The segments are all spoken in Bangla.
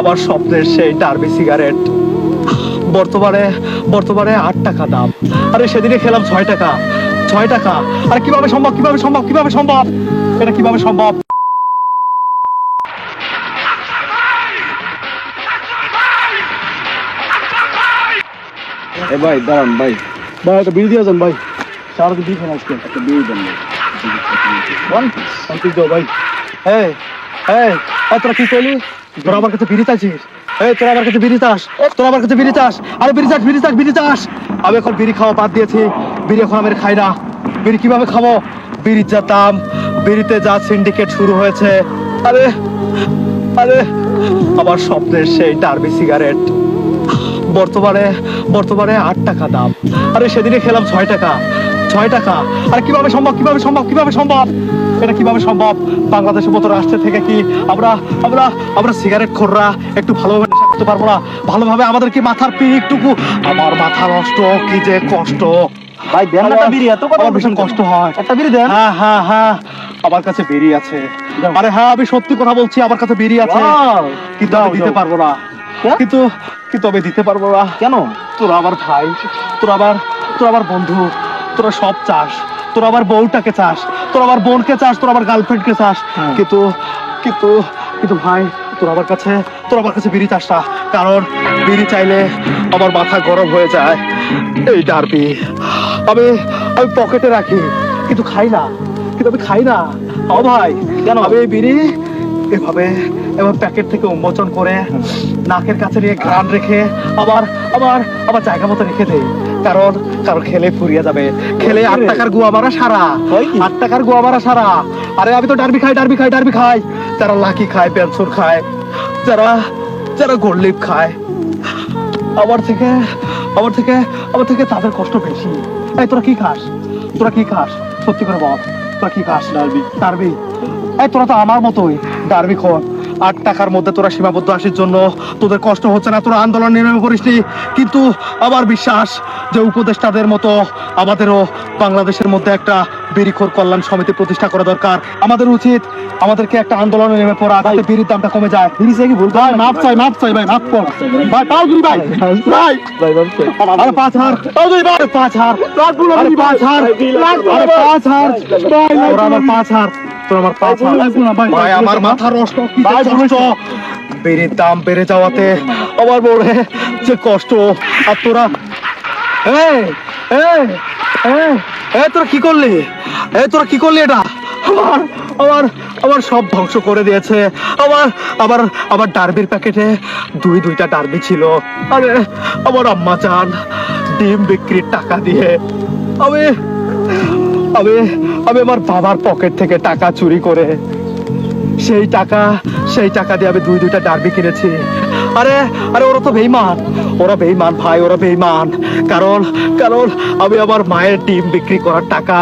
আমার স্বপ্নের সেই ডার্বি সিগারেট। বর্তমানে বর্তমানে আট টাকা দাম। আরে সেদিনে খেলাম ছয় টাকা। ছয় টাকা। আরে কীভাবে সম্ভব কীভাবে সম্ভব কীভাবে সম্ভব? এটা কীভাবে সম্ভব? এ ভাই দাঁড়ান ভাই। ভাই একটা বিল দিয়ে যান ভাই। সারা দিন খান আজকে। একটা বিয়ে দেন ভাই। ওয়ান দাও ভাই। এই তোরা কি কইলি তোরা আমার কাছে বিড়ি চাইছিস? এই, তোরা আমার কাছে বিড়ি চাস, তোরা আমার কাছে বিড়ি চাস, আরে বিড়ি চাস বিড়ি চাস বিড়ি চাস। আমি এখন বিড়ি খাওয়া বাদ দিয়েছি, বিড়ি এখন আমি খাই না। বিড়ি কীভাবে খাব? বিড়ির যা দাম বিড়িতে যা সিন্ডিকেট শুরু হয়েছে। আরে আরে, আমার স্বপ্নের সেই ডার্বি সিগারেট। বর্তমানে বর্তমানে আট টাকা দাম। আরে সেদিনে খেলাম ছয় টাকা। ছয় টাকা। আর কীভাবে সম্ভব কীভাবে সম্ভব কীভাবে সম্ভব? এটা কীভাবে সম্ভব? বাংলাদেশের মতো রাষ্ট্র থেকে কি আমরা আমরা আমরা সিগারেট খোররা একটু ভালোভাবে নেশা করতে পারব না? ভালোভাবে আমাদের কি মাথার পিকটুকু আমার মাথা নষ্ট কি যে কষ্ট। ভাই দেন না বিড়ি এত কথা ভীষণ কষ্ট হয়। একটা বিড়ি দেন। হ্যাঁ হ্যাঁ হ্যাঁ। আমার কাছে বেরি আছে। আরে হ্যাঁ আমি সত্যি কথা বলছি আমার কাছে বেরি আছে। কিন্তু আমি দিতে পারব না। কেন? কিন্তু কিন্তু আমি দিতে পারব না। কেন? তোরা আমার ভাই তোরা আমার তোরা আমার বন্ধু। তোরা সব চাস তোরা আমার বউটাকে চাস তোরা আমার বোনকে চাস তোরা আমার গার্লফ্রেন্ডকে চাস। হ্যাঁ। কিন্তু কিন্তু কিন্তু ভাই তোরা আমার কাছে তোরা আমার কাছে বিড়ি চাস না। কারণ বিড়ি চাইলে আমার মাথা গরম হয়ে যায়। এই ডারবি আমি আমি পকেটে রাখি কিন্তু খাই না। কিন্তু আমি খাই না। ও ভাই কেন? আমি এই বিড়ি এভাবে এবার প্যাকেট থেকে উন্মোচন করে নাকের কাছে নিয়ে ঘ্রাণ রেখে আবার আবার আবার জায়গা মতো রেখে দেই। কারণ কারণ খেলে ফুরিয়ে যাবে। খেলে আট টাকার গুয়া মারা সারা। আট টাকার গুয়া মারা সারা। আরে আমি তো ডারবি খাই ডারবি খাই ডারবি খাই। যারা লাকি খায় পেনসুর খায় যারা যারা গোল্লিপ খায় আমার থেকে আমার থেকে আমার থেকে তাদের কষ্ট বেশি। এই তোরা কি খাস? তোরা কি খাস? সত্যি করে বল তোরা কি খাস? ডারবি। ডারবি। এই তোরা তো আমার মতোই। ডারবি খোর। আট টাকার মধ্যে তোরা সীমাবদ্ধ আসির জন্য। তোদের কষ্ট হচ্ছে না তোরা আন্দোলন নেমে পড়িসনি কিন্তু আমার বিশ্বাস যে উপদেষ্টাদের মতো আমাদেরও বাংলাদেশের মধ্যে একটা বিড়িখোর কল্যাণ সমিতি প্রতিষ্ঠা করা দরকার। আমাদের উচিত আমাদেরকে একটা আন্দোলনে নেমে পড়া যাতে বিড়ির দামটা কমে যায় বিড়ি চাই কি ভুল ভাই মাপ চাই মাপ চাই ভাই মাপ কর। ভাই পাও দিবি ভাই। ভাই। ভাই আরে পাঁচ হার। পাও দিবি ভাই। পাঁচ হার। আরে পাঁচ হার। আরে পাঁচ হার। তোরা আমার পাঁচ হার। তোরা আমার ভাই মাথা নষ্ট বেড়ে দাম বেড়ে যাওয়াতে আমার বড়ে যে কষ্ট। আর তোরা এই এই এই এই তোরা কি করলি? এই তোরা কি করলি এটা? আমার আমার আমার সব ধ্বংস করে দিয়েছে। আমার আমার আমার ডারবির প্যাকেটে দুই দুইটা ডারবি ছিল। আরে আমার আম্মা চান ডিম বিক্রির টাকা দিয়ে। আমি আমি আমি আমার বাবার পকেট থেকে টাকা চুরি করে, সেই টাকা সেই টাকা দিয়ে আমি দুই দুইটা ডার্বি কিনেছি। আরে আরে ওরা তো বেইমান ওরা বেইমান ভাই, ওরা বেইমান কারণ কারণ আমি আমার মায়ের ডিম বিক্রি করার টাকা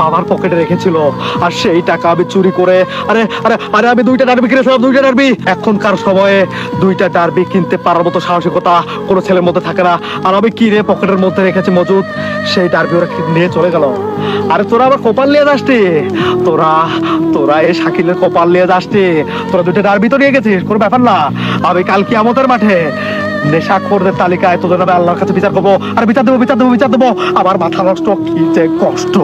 বাবার পকেটে রেখেছিল। আর সেই টাকা আমি চুরি করে, আরে আরে আরে আমি দুইটা ডারবি কিনেছিলাম, দুইটা ডারবি। এখনকার সময়ে দুইটা ডারবি কিনতে পারার মতো সাহসিকতা কোনো ছেলের মধ্যে থাকে না। আর আমি কিনে পকেটের মধ্যে রেখেছি মজুদ? সেই ডারবি ওরা নিয়ে চলে গেল। আরে তোরা আবার কপাল নিয়ে যাসটি তোরা তোরা এই শাকিলের কপাল নিয়ে যাসটি তোরা দুটো ডারবি তো নিয়ে গেছিস, কোনো ব্যাপার না। আমি কাল কি আমাদের মাঠে। নেশাখোরদের তালিকায় তোদের নামে আল্লাহর কাছে বিচার করব, আর বিচার দেবো বিচার দেবো বিচার দেবো। আমার মাথা নষ্ট, কি যে কষ্ট।